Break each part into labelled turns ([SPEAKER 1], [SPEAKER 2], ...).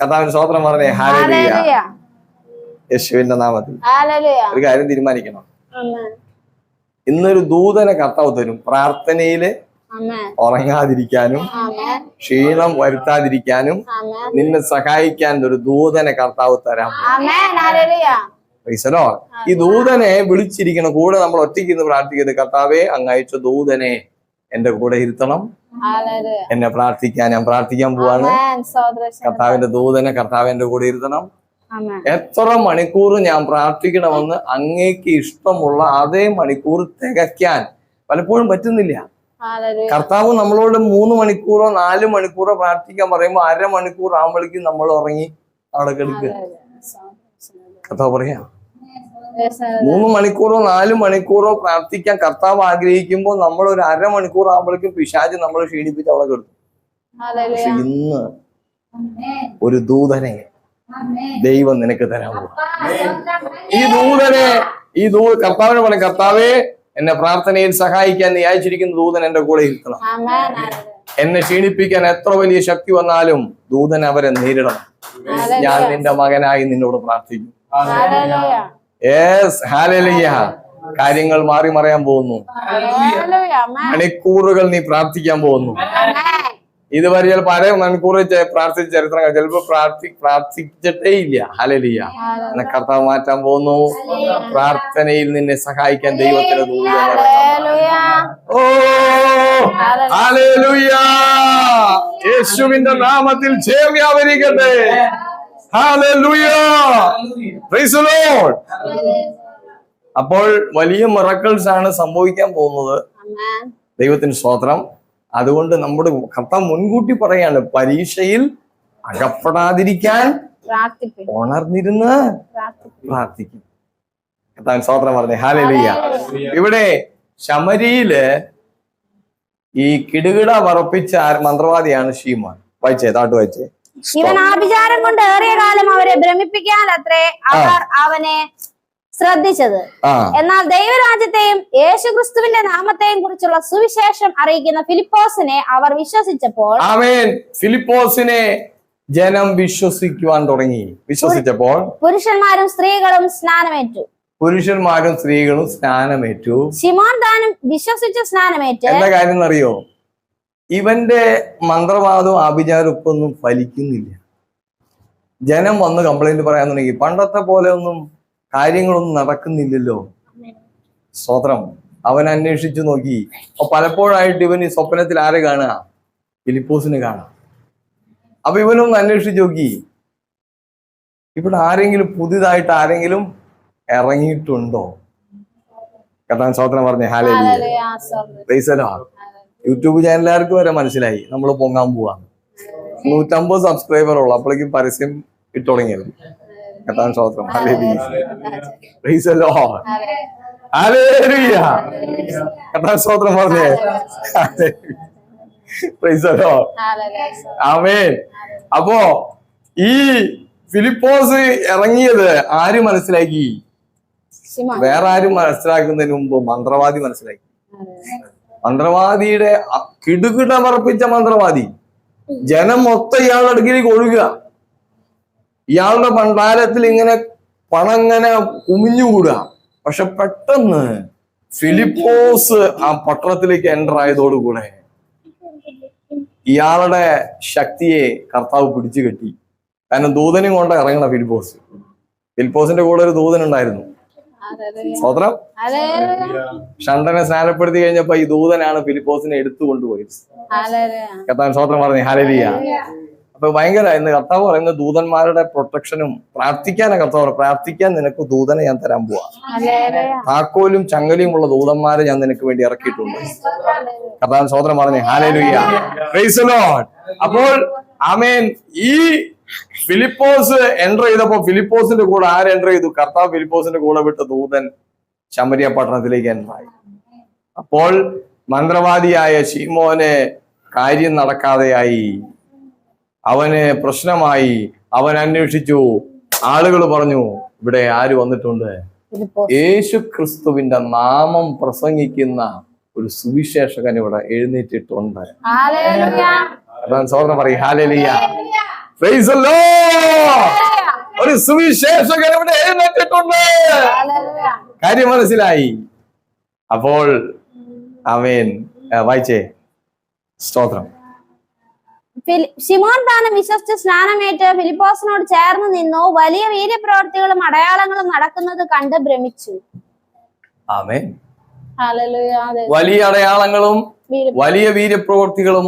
[SPEAKER 1] കഥാവിന് സ്വോത്രം പറഞ്ഞേ ഹാലലിയ യേശുവിന്റെ നാമത്തിൽ. ഒരു കാര്യം തീരുമാനിക്കണം. ഇന്നൊരു ദൂതനെ കർത്താവ് തരും
[SPEAKER 2] പ്രാർത്ഥനയിൽ.
[SPEAKER 1] ഉറങ്ങാതിരിക്കാനും. ക്ഷീണം വരുത്താതിരിക്കാനും. നിന്നെ സഹായിക്കാൻ ഒരു ദൂതനെ കർത്താവ് തരാം. പൈസലോ ഈ ദൂതനെ വിളിച്ചിരിക്കണം കൂടെ നമ്മൾ ഒറ്റയ്ക്ക് ഇന്ന് പ്രാർത്ഥിക്കുന്നത് കർത്താവെ അങ്ങയച്ച ദൂതനെ എന്റെ കൂടെ ഇരുത്തണം. എന്നെ പ്രാർത്ഥിക്കാൻ ഞാൻ പ്രാർത്ഥിക്കാൻ പോവാണ്. കർത്താവിന്റെ ദൂതനെ കർത്താവിന്റെ കൂടെ ഇരുത്തണം. എത്ര മണിക്കൂർ ഞാൻ പ്രാർത്ഥിക്കണമെന്ന് അങ്ങേക്ക് ഇഷ്ടമുള്ള അതേ മണിക്കൂർ തികയ്ക്കാൻ പലപ്പോഴും പറ്റുന്നില്ല. കർത്താവ് നമ്മളോട് മൂന്ന് മണിക്കൂറോ നാല് മണിക്കൂറോ പ്രാർത്ഥിക്കാൻ പറയുമ്പോൾ അരമണിക്കൂർ ആകുമ്പോഴേക്കും നമ്മൾ ഉറങ്ങി അവിടെ കിടക്കുക കർത്താവ് പറയാ. മൂന്ന് മണിക്കൂറോ നാല് മണിക്കൂറോ പ്രാർത്ഥിക്കാൻ കർത്താവ് ആഗ്രഹിക്കുമ്പോൾ നമ്മൾ ഒരു അരമണിക്കൂർ ആകുമ്പോഴേക്കും പിശാജ് നമ്മളെ ക്ഷീണിപ്പിച്ച് അവളെ കിടക്കും. പക്ഷെ ഇന്ന് ഒരു ദൂതനെ ദൈവം നിനക്ക് തരാൻ പോകും ഈ ദൂതനെ ഈ ദൂ കർത്താവിനെ പറയും കർത്താവേ എന്നെ പ്രാർത്ഥനയിൽ സഹായിക്കാൻ നീ അയച്ചിരിക്കുന്ന ദൂതൻ എന്റെ കൂടെ
[SPEAKER 2] ഇരിക്കണം.
[SPEAKER 1] എന്നെ ക്ഷീണിപ്പിക്കാൻ എത്ര വലിയ ശക്തി വന്നാലും ദൂതൻ അവരെ നേരിടണം. ഞാൻ നിന്റെ മകനായി നിന്നോട് പ്രാർത്ഥിക്കും. യേസ് ഹാലലിയ കാര്യങ്ങൾ മാറി മറയാൻ പോകുന്നു. മണിക്കൂറുകൾ നീ പ്രാർത്ഥിക്കാൻ പോകുന്നു. ഇതുവരെ ചിലപ്പോ അര മണിക്കൂർ പ്രാർത്ഥിച്ച ചരിത്രം ചിലപ്പോ പ്രാർത്ഥി പ്രാർത്ഥിച്ചിട്ടേ ഇല്ല. ഹലലിയ എന്നെ കർത്താവ് മാറ്റാൻ പോകുന്നു. പ്രാർത്ഥനയിൽ നിന്നെ സഹായിക്കാൻ
[SPEAKER 2] ദൈവത്തിന്.
[SPEAKER 1] ഓ യേശുവിന്റെ നാമത്തിൽ ജയം വ്യാപരിക്കട്ടെ. അപ്പോൾ വലിയ മിറക്കിൾസ് ആണ് സംഭവിക്കാൻ പോകുന്നത്. ദൈവത്തിന് സ്തോത്രം. അതുകൊണ്ട് നമ്മുടെ കർത്താവ് മുൻകൂട്ടി പറയാണ് പരീക്ഷയിൽ അകപ്പെടാതിരിക്കാൻ. ഉണർന്നിരുന്ന്. പ്രാർത്ഥിക്കും. കർത്താവിന് സ്തോത്രം പറഞ്ഞേ. ഹാലലിയ ഇവിടെ ശമരിയിൽ ഈ കിടുകിട വറപ്പിച്ച മന്ത്രവാദിയാണ് ഷീമാൻ. വായിച്ചേ താട്ട് വായിച്ചേ.
[SPEAKER 2] ഇവൻ ആഭിചാരം കൊണ്ട് ഏറിയ കാലം അവരെ ഭ്രമിപ്പിക്കാൻ അത്രേ അവർ അവനെ ശ്രദ്ധിച്ചത്. എന്നാൽ ദൈവരാജ്യത്തെയും യേശു ക്രിസ്തുവിന്റെ നാമത്തെയും കുറിച്ചുള്ള സുവിശേഷം അറിയിക്കുന്ന ഫിലിപ്പോസിനെ അവർ വിശ്വസിച്ചപ്പോൾ
[SPEAKER 1] ഫിലിപ്പോസിനെ ജനം വിശ്വസിക്കുവാൻ തുടങ്ങി. വിശ്വസിച്ചപ്പോൾ
[SPEAKER 2] പുരുഷന്മാരും സ്ത്രീകളും സ്നാനമേറ്റു.
[SPEAKER 1] പുരുഷന്മാരും സ്ത്രീകളും സ്നാനമേറ്റു.
[SPEAKER 2] ശിമോൻ താനും വിശ്വസിച്ച് സ്നാനമേറ്റു.
[SPEAKER 1] എന്താ കാര്യം എന്നറിയോ? ഇവന്റെ മന്ത്രവാദവും ആഭിചാരവും ഒന്നും ഫലിക്കുന്നില്ല. ജനം വന്ന് കംപ്ലൈന്റ് പറയാൻ തുടങ്ങി. പണ്ടത്തെ പോലെ ഒന്നും കാര്യങ്ങളൊന്നും നടക്കുന്നില്ലല്ലോ. സ്തോത്രം അവൻ അന്വേഷിച്ചു നോക്കി. അപ്പൊ പലപ്പോഴായിട്ട് ഇവൻ ഈ സ്വപ്നത്തിൽ ആരെ കാണുക? ഫിലിപ്പോസിനെ കാണാം അപ്പൊ ഇവനൊന്ന് അന്വേഷിച്ചു നോക്കി. ഇവിടെ ആരെങ്കിലും പുതിയതായിട്ട് ആരെങ്കിലും ഇറങ്ങിയിട്ടുണ്ടോ? കഥാൻ സ്തോത്രം പറഞ്ഞേ ഹാലേ യൂട്യൂബ് ചാനലുകാർക്ക് വരെ മനസ്സിലായി നമ്മൾ പൊങ്ങാൻ പോവാ നൂറ്റമ്പത് സബ്സ്ക്രൈബർ ഉള്ളു. അപ്പോഴേക്കും പരസ്യം ഇട്ടു തുടങ്ങിയത്. കഥാൻ സ്തോത്രം കഥാൻ സ്തോത്രം പറഞ്ഞേ. പ്രൈസലോ ആമേൻ അപ്പോ ഈ ഫിലിപ്പോസ് ഇറങ്ങിയത് ആര് മനസ്സിലാക്കി? വേറെ ആരും മനസ്സിലാക്കുന്നതിന് മുമ്പ് മന്ത്രവാദി മനസ്സിലാക്കി. മന്ത്രവാദിയുടെ കിടുകിടമർപ്പിച്ച മന്ത്രവാദി. ജനം മൊത്തം ഇയാളുടെ അടുക്കിലേക്ക് ഒഴുകുക. ഇയാളുടെ ഭണ്ഡാരത്തിൽ ഇങ്ങനെ പണം ഇങ്ങനെ കുമിഞ്ഞുകൂടുക. പക്ഷെ പെട്ടെന്ന് ഫിലിപ്പോസ് ആ പട്ടണത്തിലേക്ക് എന്റർ ആയതോടുകൂടെ ഇയാളുടെ ശക്തിയെ കർത്താവ് പിടിച്ചു കെട്ടി കാരണം ദൂതനും കൊണ്ട് ഇറങ്ങണ ഫിലിപ്പോസ്. ഫിലിപ്പോസിന്റെ കൂടെ ഒരു ദൂതൻ സ്വത്രം ഷണ്ടനെ സ്നാനപ്പെടുത്തി കഴിഞ്ഞപ്പോ ഈ ദൂതനാണ് ഫിലിപ്പോസിനെ എടുത്തു കൊണ്ടുപോയത്. കത്താൻ സ്വത്രം പറഞ്ഞു. ഹലലിയ അപ്പൊ ഭയങ്കര ഇന്ന് കർത്താവ് പറയുന്ന ദൂതന്മാരുടെ പ്രൊട്ടക്ഷനും പ്രാർത്ഥിക്കാനാ കർത്താവ്. പ്രാർത്ഥിക്കാൻ നിനക്ക് ദൂതനെ ഞാൻ തരാൻ പോവാ. താക്കോലും ചങ്ങലിയും ഉള്ള ദൂതന്മാരെ ഞാൻ നിനക്ക് വേണ്ടി ഇറക്കിയിട്ടുണ്ട്. കർത്താവ് സ്വതന്ത്രം പറഞ്ഞു. ഹാലലുയ്യ അപ്പോൾ ആമേൻ. ഈ ഫിലിപ്പോസ് എന്റർ ചെയ്തപ്പോ ഫിലിപ്പോസിന്റെ കൂടെ ആര് എന്റർ ചെയ്തു? കർത്താവ് ഫിലിപ്പോസിന്റെ കൂടെ വിട്ട ദൂതൻ ശമരിയ പട്ടണത്തിലേക്ക് എന്റർ ആയി. അപ്പോൾ മന്ത്രവാദിയായ ശീമോന് കാര്യം നടക്കാതെയായി. അവന് പ്രശ്നമായി. അവൻ അന്വേഷിച്ചു. ആളുകൾ പറഞ്ഞു ഇവിടെ ആര് വന്നിട്ടുണ്ട്? യേശു ക്രിസ്തുവിന്റെ നാമം പ്രസംഗിക്കുന്ന ഒരു സുവിശേഷകൻ ഇവിടെ എഴുന്നേറ്റിട്ടുണ്ട്. അതാണ് സോദരൻ പറയും ഹാലലിയ. ഒരു സുവിശേഷകൻ ഇവിടെ എഴുന്നേറ്റിട്ടുണ്ട്. കാര്യം മനസ്സിലായി. അപ്പോൾ അവൻ വായിച്ചേ. സ്തോത്രം.
[SPEAKER 2] ശിമോൻ താനും വിശ്വസിച്ച് സ്നാനമേറ്റ് ഫിലിപ്പോസിനോട് ചേർന്ന് നിന്നു. വലിയ വീര്യപ്രവർത്തികളും അടയാളങ്ങളും നടക്കുന്നത് കണ്ട് ഭ്രമിച്ചു.
[SPEAKER 1] വലിയ അടയാളങ്ങളും വലിയ വീര്യപ്രവർത്തികളും.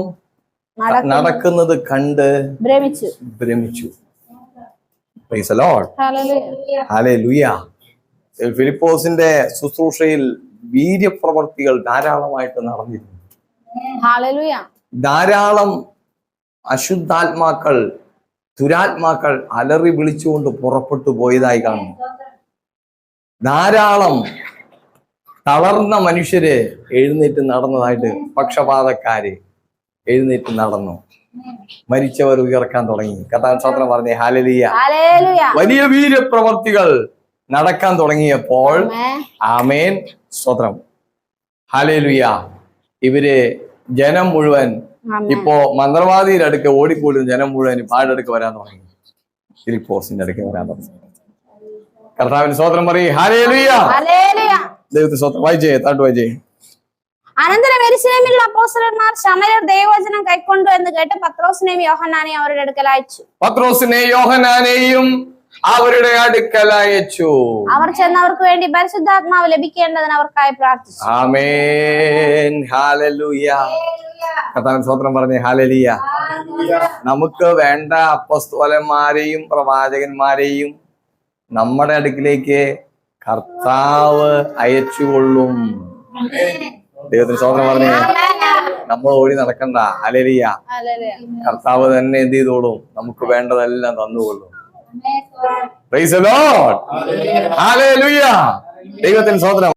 [SPEAKER 1] നടക്കുന്നത്. കണ്ട്
[SPEAKER 2] ഭ്രമിച്ചു.
[SPEAKER 1] ഭ്രമിച്ചു. ഫിലിപ്പോസിന്റെ ശുശ്രൂഷയിൽ വീര്യപ്രവർത്തികൾ ധാരാളമായിട്ട് നടന്നിരുന്നു. ധാരാളം അശുദ്ധാത്മാക്കൾ ദുരാത്മാക്കൾ അലറി വിളിച്ചുകൊണ്ട് പുറപ്പെട്ടു പോയതായി കാണുന്നു. ധാരാളം തളർന്ന മനുഷ്യര് എഴുന്നേറ്റ് നടന്നതായിട്ട് പക്ഷപാതക്കാര് എഴുന്നേറ്റ് നടന്നു. മരിച്ചവർ ഉയർക്കാൻ തുടങ്ങി. കഥാശാസ്ത്രം പറഞ്ഞേ ഹാലലിയ. വലിയ വീര്യപ്രവർത്തികൾ നടക്കാൻ തുടങ്ങിയപ്പോൾ
[SPEAKER 2] ആമേൻ.
[SPEAKER 1] സ്വത്രം ഹാലലുയ. ഇവർ ജനം മുഴുവൻ. ഇപ്പോ മന്ത്രവാദിയുടെ അടുക്ക് ഓടിക്കൂടുന്ന ജനം മുഴുവൻ പാടടുക്ക് വരാൻ തുടങ്ങി. ഫിലിപ്പോസിന്റെ അടുക്ക് വരാൻ തുടങ്ങി. കർത്താവിന് സ്വത്രം പറയും. ഹാലേലുയ. ദൈവത്തിന് സ്വോത്രം വായിച്ചേ താട്ട് വായിച്ചേ
[SPEAKER 2] അനന്തരം എരുസലേമിലുള്ള അപ്പോസ്റ്റലന്മാർ ശമരർ ദൈവവചനം കൈക്കൊണ്ടു എന്ന് കേട്ട് പത്രോസിനെയും യോഹനാനെയും അവരുടെ അടുക്കൽ അയച്ചു.
[SPEAKER 1] പത്രോസിനെ യോഹനാനെയും അവരുടെ അടുക്കൽ അയച്ചു.
[SPEAKER 2] അവർ ചെന്നവർക്ക് വേണ്ടി പരിശുദ്ധാത്മാവ് ലഭിക്കേണ്ടതിന് അവർക്കായി പ്രാർത്ഥിച്ചു.
[SPEAKER 1] ആമേൻ. ഹാലലുയ സ്വോത്രം പറഞ്ഞേ ഹാലലിയ നമുക്ക് വേണ്ട അപ്പസ്തോലന്മാരെയും പ്രവാചകന്മാരെയും നമ്മുടെ അടുക്കിലേക്ക് കർത്താവ് അയച്ചുകൊള്ളും. ദൈവത്തിന് സ്വോത്രം പറഞ്ഞേ. നമ്മൾ ഓടി നടക്കണ്ട. അലലിയ കർത്താവ് തന്നെ എന്ത് ചെയ്തോളും. നമുക്ക് വേണ്ടതെല്ലാം തന്നുകൊള്ളും. ദൈവത്തിന് സ്വോത്രം